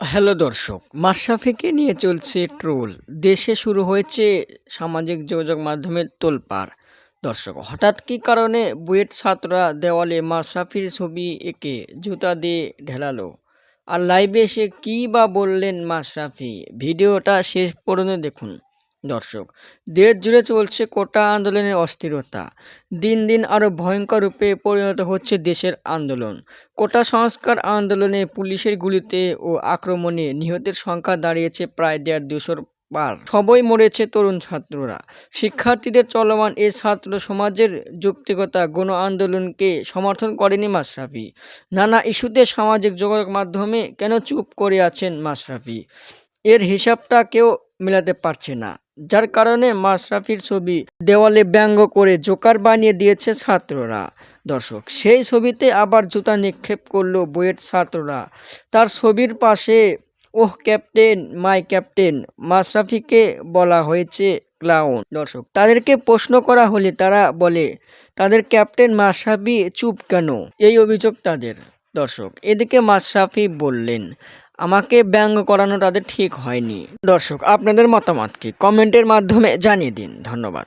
Hello দর্শক, মাশরাফিকে নিয়ে চলছে ট্রোল। দেশে শুরু হয়েছে সামাজিক যোগাযোগ মাধ্যমে তোলপাড়। দর্শক, হঠাৎ কি কারণে বুয়েট ছাত্ররা দেওয়ালে মাশরাফির ছবি এঁকে জুতা দিয়ে ঢেলালো? আর লাইভে এসে কী বা বললেন মাশরাফি? ভিডিওটা শেষ পর্যন্ত দেখুন। দর্শক, দেশ জুড়ে চলছে কোটা আন্দোলনের অস্থিরতা। দিন দিন আরও ভয়ঙ্কর রূপে পরিণত হচ্ছে দেশের আন্দোলন। কোটা সংস্কার আন্দোলনে পুলিশের গুলিতে ও আক্রমণে নিহতের সংখ্যা দাঁড়িয়েছে প্রায় দেড় দুশোর পার। সবই মরেছে তরুণ ছাত্ররা। শিক্ষার্থীদের চলমান এ ছাত্র সমাজের যুক্তিগতা গণ আন্দোলনকে সমর্থন করেনি মাশরাফি। নানা ইস্যুতে সামাজিক যোগাযোগ মাধ্যমে কেন চুপ করে আছেন মাশরাফি? এর হিসাবটা কেউ মেলাতে পারছে না। যার কারণে মাশরাফির ছবি দেওয়ালে ব্যঙ্গ করে জোকার বানিয়ে দিয়েছে ছাত্ররা। দর্শক, সেই ছবিতে আবার জুতা নিক্ষেপ করল বুয়েট ছাত্ররা। তার ছবির পাশে, ওহ, ক্যাপ্টেন, মাই ক্যাপ্টেন মাশরাফিকে বলা হয়েছে ক্লাউন। দর্শক, তাদেরকে প্রশ্ন করা হলে তারা বলে, তাদের ক্যাপ্টেন মাশরাফি চুপ কেন? এই অভিযোগ তাদের। দর্শক, এদিকে মাশরাফি বললেন আমাকে ব্যঙ্গ করানো তাদের ঠিক হয়নি। দর্শক, আপনাদের মতামত কি? কমেন্টের মাধ্যমে জানিয়ে দিন। ধন্যবাদ।